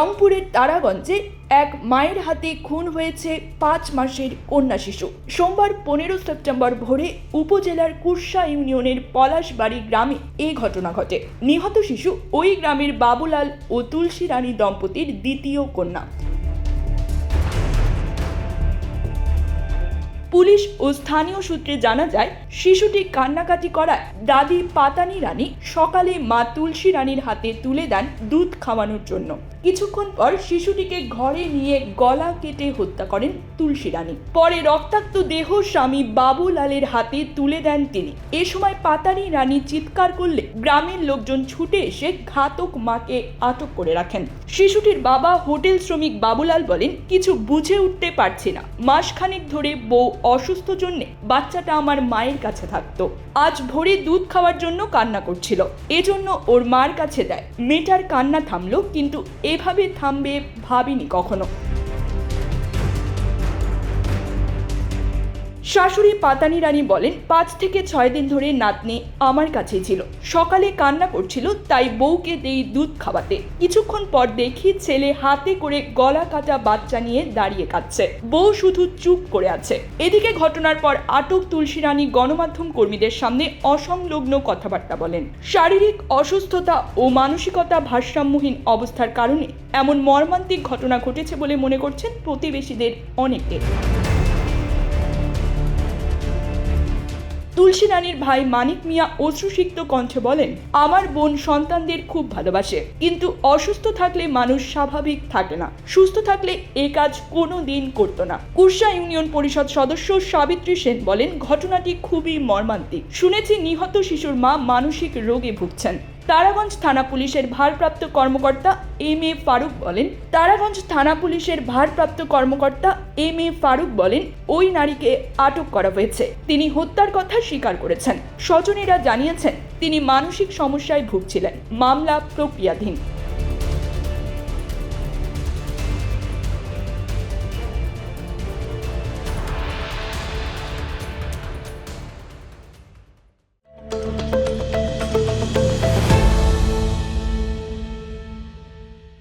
রংপুরের তারাগঞ্জে এক মায়ের হাতে খুন হয়েছে পাঁচ মাসের কন্যা শিশু। সোমবার পনেরো সেপ্টেম্বর ভোরে উপজেলার কুর্সা ইউনিয়নের পলাশবাড়ি গ্রামে এই ঘটনা ঘটে। নিহত শিশু ওই গ্রামের বাবুলাল ও তুলসী রানী দম্পতির দ্বিতীয় কন্যা। পুলিশ ও স্থানীয় সূত্রে জানা যায় শিশুটি কান্নাকাটি করায় দাদি পাতানি রানী সকালে মা তুলসী রানীর হাতে তুলে দেন দুধ খাওয়ানোর জন্য। কিছুক্ষণ পর শিশুটিকে ঘরে নিয়ে গলা কেটে হত্যা করেন তুলসী রানী। পরে রক্তাক্ত দেহ স্বামী বাবুলালের হাতে তুলে দেন তিনি। এ সময় পাতানি রানী চিৎকার করলে গ্রামের লোকজন ছুটে এসে ঘাতক মাকে আটক করে রাখেন। শিশুটির বাবা হোটেল শ্রমিক বাবুলাল বলেন, কিছু বুঝে উঠতে পারছি না। মাসখানেক ধরে বউ অসুস্থ জন্যে বাচ্চাটা আমার মায়ের কাছে থাকতো। আজ ভোরে দুধ খাওয়ার জন্য কান্না করছিল। এজন্য ওর মার কাছে দেয়। মেয়েটার কান্না থামলো, কিন্তু এভাবে থামবে ভাবিনি কখনো। শাশুড়ি পাতানি রানী বলেন, পাঁচ থেকে ছয় দিন ধরে নাতনি আমার কাছেই ছিল। সকালে কান্না করছিল, তাই বউকে দেই দুধ খাওয়াতে। কিছুক্ষণ পর দেখি ছেলে হাতে করে গলা কাটা বাচ্চা নিয়ে দাঁড়িয়ে কাচ্ছে বউ শুধু চুপ করে আছে। এদিকে ঘটনার পর আটক তুলসী রানী গণমাধ্যম কর্মীদের সামনে অসংলগ্ন কথাবার্তা বলেন। শারীরিক অসুস্থতা ও মানসিকতা ভারসাম্যহীন অবস্থার কারণে এমন মর্মান্তিক ঘটনা ঘটেছে বলে মনে করছেন প্রতিবেশীদের অনেকে। তুলসী রানীর ভাই মানিক মিয়া অশ্রুসিক্ত কণ্ঠে বলেন, আমার বোন সন্তানদের খুব ভালোবাসে, কিন্তু অসুস্থ থাকলে মানুষ স্বাভাবিক থাকে না। সুস্থ থাকলে এ কাজ কোনো দিন করতো না। কুর্সা ইউনিয়ন পরিষদ সদস্য সাবিত্রী সেন বলেন, ঘটনাটি খুবই মর্মান্তিক। শুনেছি নিহত শিশুর মা মানসিক রোগে ভুগছেন। তারাগঞ্জ থানা পুলিশের ভারপ্রাপ্ত কর্মকর্তা এম এ ফারুক বলেন, তারাগঞ্জ থানা পুলিশের ভারপ্রাপ্ত কর্মকর্তা এম এ ফারুক বলেন, ওই নারীকে আটক করা হয়েছে। তিনি হত্যার কথা স্বীকার করেছেন। স্বজনেরা জানিয়েছেন, তিনি মানসিক সমস্যায় ভুগছিলেন। মামলা প্রক্রিয়াধীন।